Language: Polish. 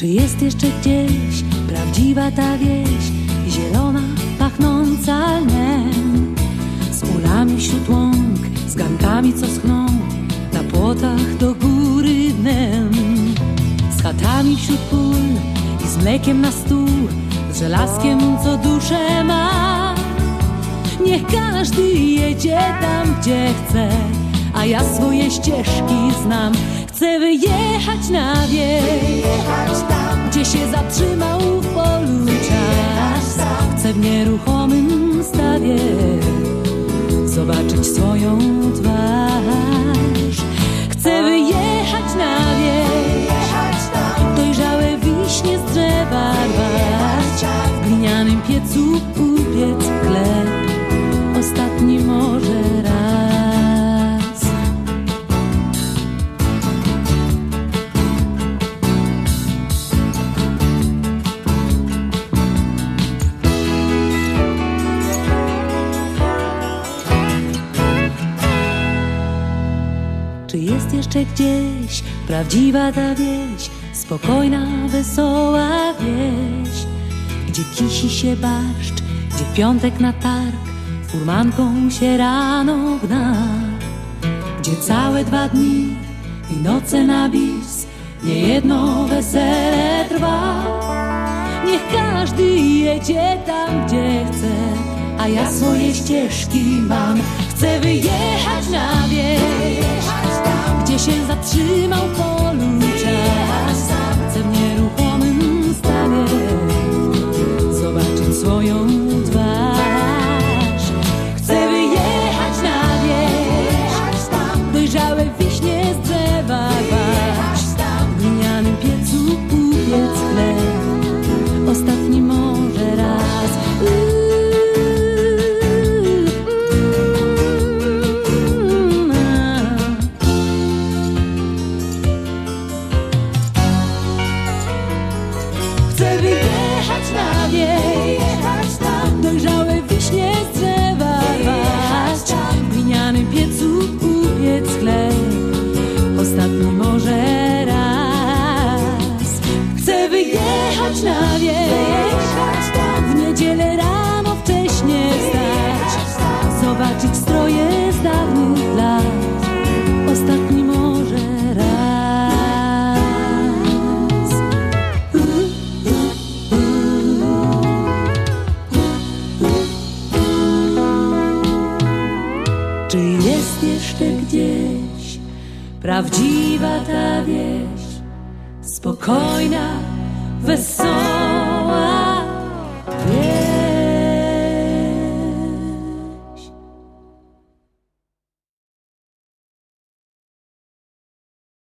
Czy jest jeszcze gdzieś prawdziwa ta wieś, zielona, pachnąca lnem? Z ulami wśród łąk, z gankami, co schną na płotach do góry dnem. Z chatami wśród pól i z mlekiem na stół, z żelazkiem, co duszę ma. Niech każdy jedzie tam, gdzie chce, a ja swoje ścieżki znam. Chcę wyjechać nieruchomym stawie zobaczyć swoją twarz. Chcę wyjechać na wieś, dojrzałe wiśnie z drzewa rwać. W glinianym piecu Czy jest jeszcze gdzieś prawdziwa ta wieś, spokojna, wesoła wieś, gdzie kisi się barszcz, gdzie piątek na targ furmanką się rano gna, gdzie całe dwa dni i noce na bis, niejedno wesele trwa. Niech każdy jedzie tam, gdzie chce, a ja swoje ścieżki mam. Chcę wyjechać na wieś, wieś, dojrzałe wiśnie z drzewa rwać. W glinianym piecu upiec chleb, ostatni może raz. Chcę wyjechać na jeszcze gdzieś prawdziwa ta wieś, spokojna, wesoła?